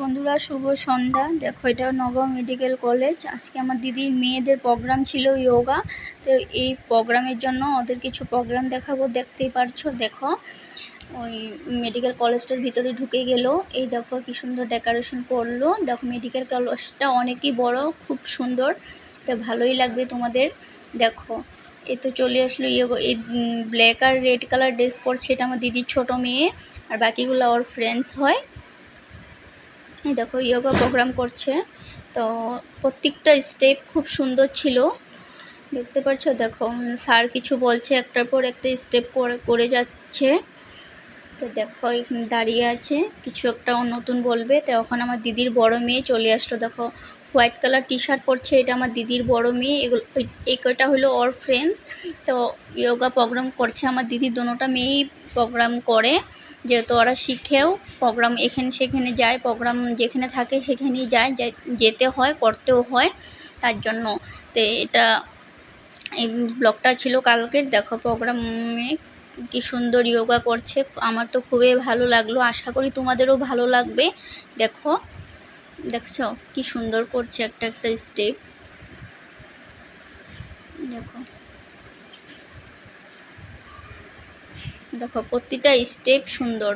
বন্ধুরা, শুভ সন্ধ্যা। দেখো এটা নগাঁও মেডিকেল কলেজ। আজকে আমার দিদির মেয়েদের প্রোগ্রাম ছিল যোগা তো এই প্রোগ্রামের জন্য ওদের কিছু প্রোগ্রাম দেখাবো, দেখতেই পারছ? দেখো, ওই মেডিকেল কলেজটার ভিতরে ঢুকে গেল। এই দেখো, কি সুন্দর ডেকোরেশন করল। দেখো, মেডিকেল কলেজটা অনেকই বড়, খুব সুন্দর। তা ভালোই লাগবে তোমাদের। দেখো, এ তো চলে আসলো ইয়োগা। এই ব্ল্যাক আর রেড কালার ড্রেস পরছে এটা আমার দিদির ছোট মেয়ে। আর বাকিগুলো ওর ফ্রেন্ডস হয়। এই দেখো ইয়োগা প্রোগ্রাম করছে, তো প্রত্যেকটা স্টেপ খুব সুন্দর ছিল। দেখতে পাচ্ছ দেখো স্যার কিছু বলছে, একটার পর একটা স্টেপ করে করে যাচ্ছে। তো দেখো, এখানে দাঁড়িয়ে আছে। কিছু একটা নতুন বলবে। তো এখন আমার দিদির বড় মেয়ে চলে আসলো। দেখো, হোয়াইট কালার টি শার্ট পরছে। এটা আমার দিদির বড় মেয়ে। এগুলো এই হলো ওর ফ্রেন্ডস তো ইয়োগা প্রোগ্রাম করছে আমার দিদি। দুটোটা মেয়েই প্রোগ্রাম করে। যেহেতু ওরা শিখেও প্রোগ্রাম এখানে সেখানে যায় প্রোগ্রাম যেখানে থাকে সেখানেই যায়। যেতে হয়, করতেও হয় তার জন্য। তো এটা, এই ব্লগটা ছিল কালকের। দেখো প্রোগ্রামে কি সুন্দর ইয়োগা করছে, আমার তো খুবই ভালো লাগল, আশা করি তোমাদেরও ভালো লাগবে। দেখো, দেখছ কি সুন্দর করছে একটা একটা স্টেপ দেখো। দেখো, প্রতিটা স্টেপ সুন্দর।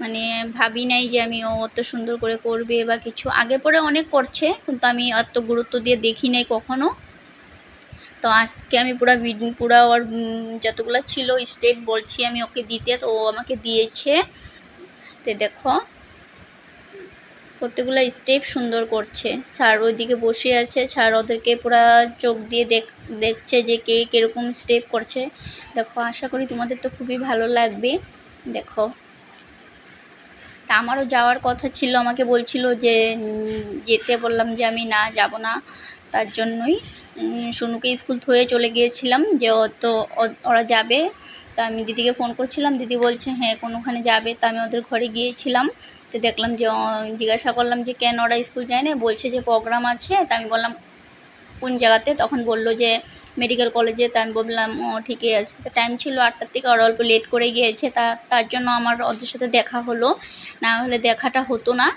মানে ভাবি নাই যে আমি ও অত সুন্দর করে করবে বা কিছু। আগে পরে অনেক করছে, কিন্তু আমি অত গুরুত্ব দিয়ে দেখি নাই কখনো। তো আজকে আমি পুরো পুরো ওর যতগুলো ছিল স্টেপ বলছি আমি ওকে দিতে, তো ও আমাকে দিয়েছে। তো দেখো, প্রত্যেকগুলো স্টেপ সুন্দর করছে। স্যার ওইদিকে বসে আছে, স্যার ওদেরকে পুরা চোখ দিয়ে দেখ, দেখছে যে কে কীরকম স্টেপ করছে। দেখো, আশা করি তোমাদের তো খুবই ভালো লাগবে। দেখো তা আমারও যাওয়ার কথা ছিল, আমাকে বলছিল যে যেতে বললাম যে আমি না, যাব না। তার জন্যই সোনুকে স্কুল থয়ে চলে গিয়েছিলাম যে তো ওরা যাবে। তা আমি দিদিকে ফোন করছিলাম, দিদি বলছে হ্যাঁ কোনোখানে যাবে। তা আমি ওদের ঘরে গিয়েছিলাম। তো দেখলাম যে জিজ্ঞাসা করলাম যে, কেন ওরা স্কুল যায় না? বলছে যে, প্রোগ্রাম আছে। তা আমি বললাম, কোন জায়গাতে? তখন বলল যে মেডিকেল কলেজে তা আমি বললাম, ও, ঠিকই আছে। তো টাইম ছিল আটটার থেকে ওরা অল্প লেট করে গিয়েছে। তা, তার জন্য আমার ওদের সাথে দেখা হলো। না হলে দেখাটা হতো না।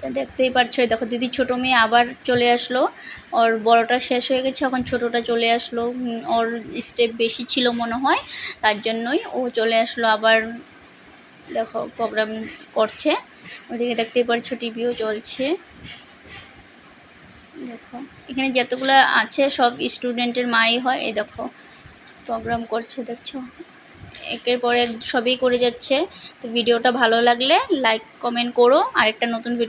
তা দেখতেই পারছ দেখো দিদির ছোটো মেয়ে আবার চলে আসলো। ওর বড়টা শেষ হয়ে গেছে, এখন ছোটোটা চলে আসলো। ওর স্টেপ বেশি ছিল মনে হয়, তার জন্যই ও চলে আসলো আবার, দেখো প্রোগ্রাম করছে। ওদিকে দেখতেই পারছ টিভিও চলছে। দেখো। এখানে যতগুলো আছে, সব স্টুডেন্টের মাই হয়। এই দেখো প্রোগ্রাম করছে, দেখছ? একের পরে সবই করে যাচ্ছে। তো ভিডিওটা ভালো লাগলে লাইক কমেন্ট করো। আর একটা নতুন ভিডিও